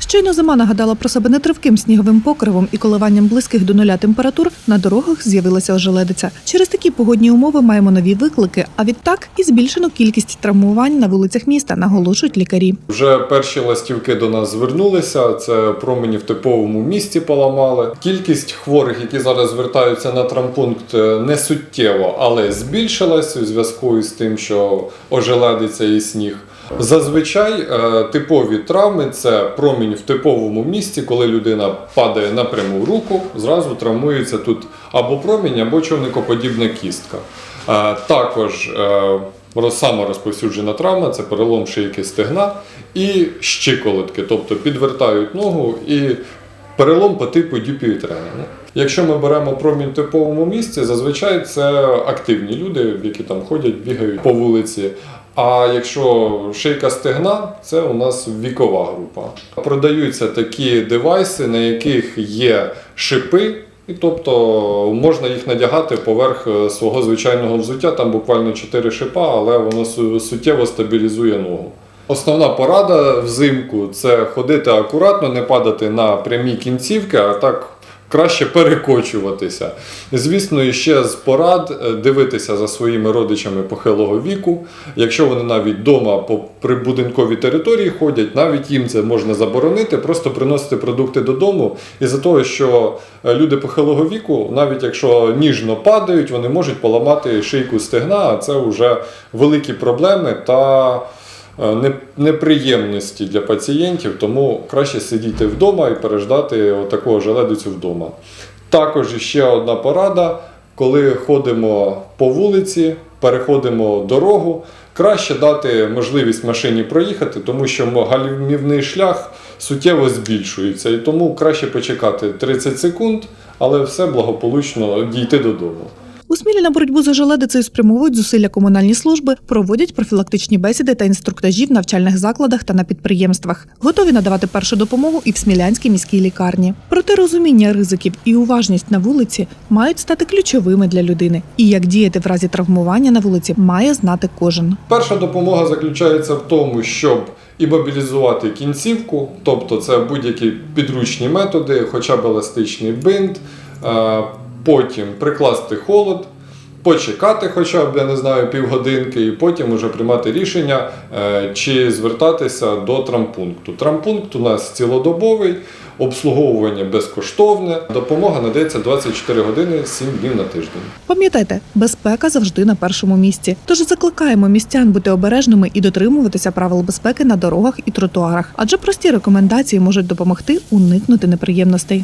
Щойно зима нагадала про себе нетривким сніговим покривом і коливанням близьких до нуля температур на дорогах з'явилася ожеледиця. Через такі погодні умови маємо нові виклики, а відтак і збільшену кількість травмувань на вулицях міста, наголошують лікарі. Вже перші ластівки до нас звернулися. Це промені в типовому місті поламали. Кількість хворих, які зараз звертаються на травмпункт, е, не суттєво, але збільшилась у зв'язку з тим, що ожеледиться і сніг. Зазвичай е, типові травми це промінь в типовому місці, коли людина падає на пряму руку, зразу травмується тут або промінь, або човникоподібна кістка. Е, Також е, сама розповсюджена травма це перелом шийки стегна і щиколотки, тобто підвертають ногу і перелом по типу дюпіютрена. Якщо ми беремо промінь в типовому місці, зазвичай це активні люди, які там ходять, бігають по вулиці. А якщо шийка стегна, це у нас вікова група. Продаються такі девайси, на яких є шипи, і тобто можна їх надягати поверх е, свого звичайного взуття. Там буквально 4 шипа, але воно суттєво стабілізує ногу. Основна порада взимку це ходити акуратно, не падати на прямі кінцівки, а так краще перекочуватися. Звісно, і ще з порад е, дивитися за своїми родичами похилого віку. Якщо вони навіть вдома по прибудинковій території ходять, навіть їм це можна заборонити, просто приносити продукти додому. Із-за того, що е, люди похилого віку, навіть якщо ніжно падають, вони можуть поламати шийку стегна, а це вже великі проблеми та неприємності для пацієнтів, тому краще сидіти вдома і переждати отаку желедицю вдома. Також ще одна порада, коли ходимо по вулиці, переходимо дорогу, краще дати можливість машині проїхати, тому що гальмівний шлях суттєво збільшується, і тому краще почекати 30 секунд, але все благополучно дійти додому. У Смілі на боротьбу з ожеледицею спрямовують зусилля комунальні служби, проводять профілактичні бесіди та інструктажі в навчальних закладах та на підприємствах. Готові надавати першу допомогу і в Смілянській міській лікарні. Проте розуміння ризиків і уважність на вулиці мають стати ключовими для людини. І як діяти в разі травмування на вулиці, має знати кожен. Перша допомога заключається в тому, щоб імобілізувати кінцівку, тобто це будь-які підручні методи, хоча б еластичний бинт, е, потім прикласти холод, почекати хоча б, я не знаю, півгодинки, і потім уже приймати рішення, е, чи звертатися до травмпункту. Травмпункт у нас цілодобовий, обслуговування безкоштовне, допомога надається 24 години 7 днів на тиждень. Пам'ятайте, безпека завжди на першому місці. Тож закликаємо містян бути обережними і дотримуватися правил безпеки на дорогах і тротуарах, адже прості рекомендації можуть допомогти уникнути неприємностей.